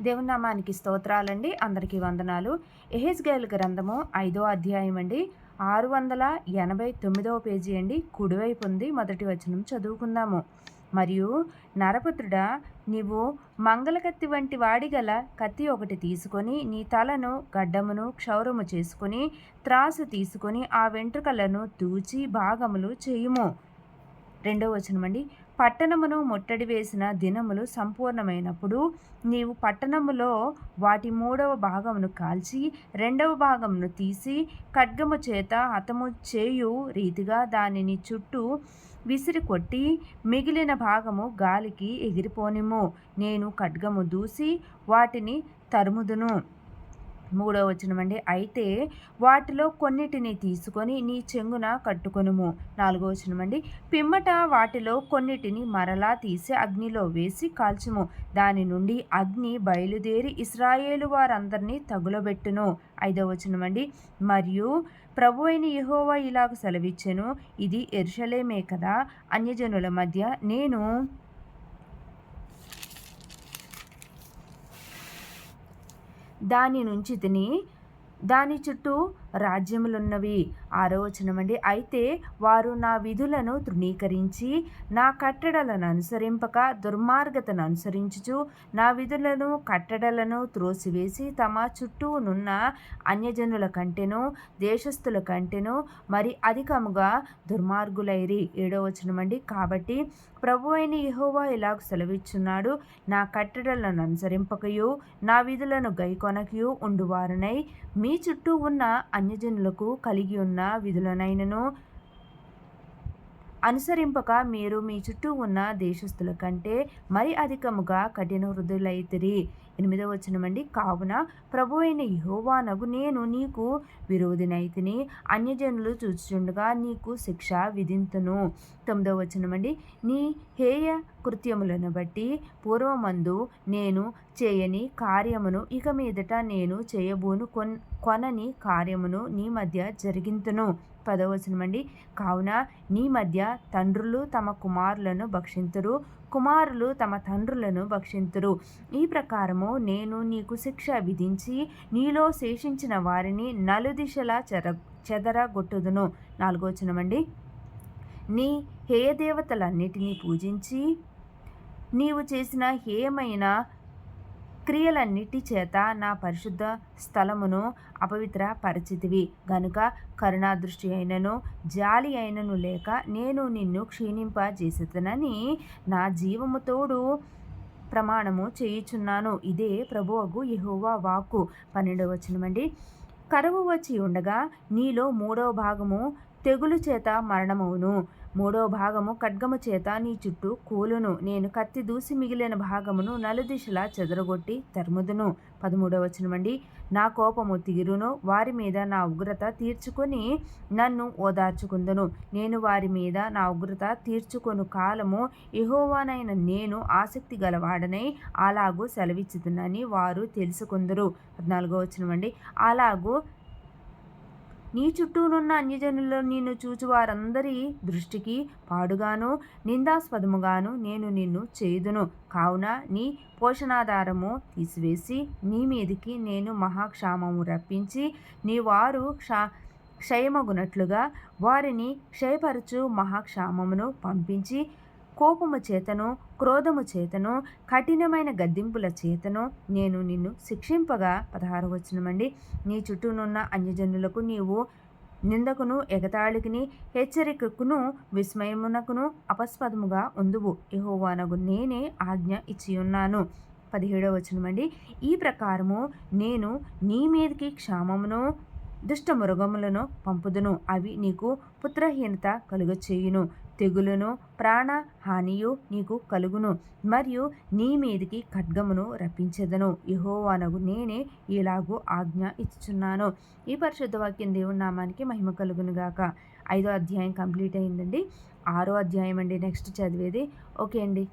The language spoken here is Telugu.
దేవుని నామానికి స్తోత్రాలండి. అందరికీ వందనాలు. ఎహెజ్గేల్ గ్రంథము ఐదో అధ్యాయం అండి. ఆరు వందల ఎనభై తొమ్మిదవ పేజీ అండి. కుడివైపు ఉంది. మొదటి వచనం చదువుకుందాము. మరియు నరపుత్రుడా నీవు మంగళకత్తి వంటి వాడి గల కత్తి ఒకటి తీసుకొని నీ తలను గడ్డమును క్షౌరము చేసుకొని త్రాసు తీసుకొని ఆ వెంట్రుకలను తూచి భాగములు చేయుము. రెండవ వచనం అండి పట్టణమును ముట్టడి వేసిన దినములు సంపూర్ణమైనప్పుడు నీవు పట్టణములో వాటి మూడవ భాగమును కాల్చి రెండవ భాగమును తీసి ఖడ్గము చేత హతము చేయు రీతిగా దానిని చుట్టూ విసిరి కొట్టి మిగిలిన భాగము గాలికి ఎగిరిపోనిము నేను ఖడ్గము దూసి వాటిని తరుముదును. మూడో వచనమండి. అయితే వాటిలో కొన్నిటిని తీసుకొని నీ చెంగున కట్టుకొనుము. నాలుగో వచనమండి. పిమ్మట వాటిలో కొన్నిటిని మరలా తీసి అగ్నిలో వేసి కాల్చుము. దాని నుండి అగ్ని బయలుదేరి ఇస్రాయేలు వారందరినీ తగులబెట్టును. ఐదో వచనమండి. మరియు ప్రభు అయిన యహోవా ఇలాగ సెలవిచ్చెను. ఇది ఎర్షలేమే కదా. అన్యజనుల మధ్య నేను దాని నుంచి తిని దాని చుట్టూ రాజ్యములున్నవి. ఆరో వచనమండి అయితే వారు నా విధులను తృణీకరించి నా కట్టడలను అనుసరింపక దుర్మార్గతను అనుసరించుచు నా విధులను కట్టడలను త్రోసివేసి తమ చుట్టూనున్న అన్యజనుల కంటేను దేశస్థుల కంటేను మరి అధికముగా దుర్మార్గులైరి. ఏడో వచనమండి కాబట్టి ప్రభు అయిన యహోవా ఇలాగ సెలవిచ్చున్నాడు నా కట్టడలను అనుసరింపకయు నా విధులను గైకొనకయు ఉండువారనై. మీ చుట్టూ ఉన్న అన్యజనులకు కలిగి ఉన్న విధులనైనను అనుసరింపక మీరు మీ చుట్టూ ఉన్న దేశస్థుల కంటే మరి అధికముగా కఠిన హృదయులైతిరి ఎనిమిదవ వచనమండి. కావున ప్రభు అయిన యహోవానగు నేను నీకు విరోధినైతిని అన్యజనులు చూచుండగా నీకు శిక్ష విధింతును. తొమ్మిదవ వచనమండి. నీ హేయ కృత్యములను బట్టి పూర్వమందు నేను చేయని కార్యమును ఇక మీదట నేను చేయబోను కొన్ కొనని కార్యమును నీ మధ్య జరిగింతును. పదవచనమండి కావున నీ మధ్య తండ్రులు తమ కుమారులను భక్షింతురు. కుమారులు తమ తండ్రులను భక్షింతురు. ఈ ప్రకారము నేను నీకు శిక్ష విధించి నీలో శేషించిన వారిని నలుదిశలా చెర చెదరగొట్టుదును. నాలుగోచనమండి నీ హేయదేవతలన్నిటినీ పూజించి నీవు చేసిన హేయమైన క్రియలన్నిటి చేత నా పరిశుద్ధ స్థలమును అపవిత్ర పరిచితివి. గనుక కరుణాదృష్టి అయినను జాలి అయినను లేక నేను నిన్ను క్షీణింపజేసేదనని నా జీవముతోడు ప్రమాణము చేయుచున్నాను. ఇదే ప్రభువగు యహోవా వాక్కు. పన్నెండవ వచనమండి కరువు వచ్చి ఉండగా నీలో మూడవ భాగము తెగులు చేత మరణమవును. మూడో భాగము ఖడ్గము చేత నీ చుట్టూ కూలును. నేను కత్తి దూసి మిగిలిన భాగమును నలుదిశలా చెదరగొట్టి తరుముదును. పదమూడవ వచనమండి. నా కోపము తీరును వారి మీద నా ఉగ్రత తీర్చుకొని నన్ను ఓదార్చుకుందును. నేను వారి మీద నా ఉగ్రత తీర్చుకొను కాలము ఇహోవానైన నేను ఆసక్తి గలవాడనై అలాగూ సెలవిచ్చుతున్నని వారు తెలుసుకుందరు. పద్నాలుగో వచనమండి. అలాగూ నీ చుట్టూనున్న అన్యజనుల్లో నిన్ను చూచి వారందరి దృష్టికి పాడుగాను నిందాస్పదముగాను నేను నిన్ను చేదును. కావున నీ పోషణాధారము తీసివేసి నీ మీదికి నేను మహాక్షామము రప్పించి నీ వారు క్షా క్షయమగునట్లుగా వారిని క్షయపరచు మహాక్షామమును పంపించి కోపము చేతను క్రోధము చేతను కఠినమైన గద్దింపుల చేతను నేను నిన్ను శిక్షింపగా పదహారు వచ్చినమండి నీ చుట్టూనున్న అన్యజనులకు నీవు నిందకును ఎగతాళికిని హెచ్చరికకును విస్మయమునకును అపస్పదముగా ఉందువు. యహోవానగు నేనే ఆజ్ఞ ఇచ్చి ఉన్నాను పదిహేడవ వచనమండి. ఈ ప్రకారము నేను నీ మీదకి క్షామమును దుష్ట మృగములను పంపుదును. అవి నీకు పుత్రహీనత కలుగచేయును. తెగులును ప్రాణహానియు నీకు కలుగును మరియు నీ మీదికి ఖడ్గమును రప్పించదను. యహోవానగు నేనే ఇలాగూ ఆజ్ఞ ఇచ్చుచున్నాను. ఈ పరిశుద్ధ వాక్యం దేవుని నామానికి మహిమ కలుగును గాక. ఐదో అధ్యాయం కంప్లీట్ అయిందండి. ఆరో అధ్యాయం అండి. నెక్స్ట్ చదివేది. ఓకే అండి.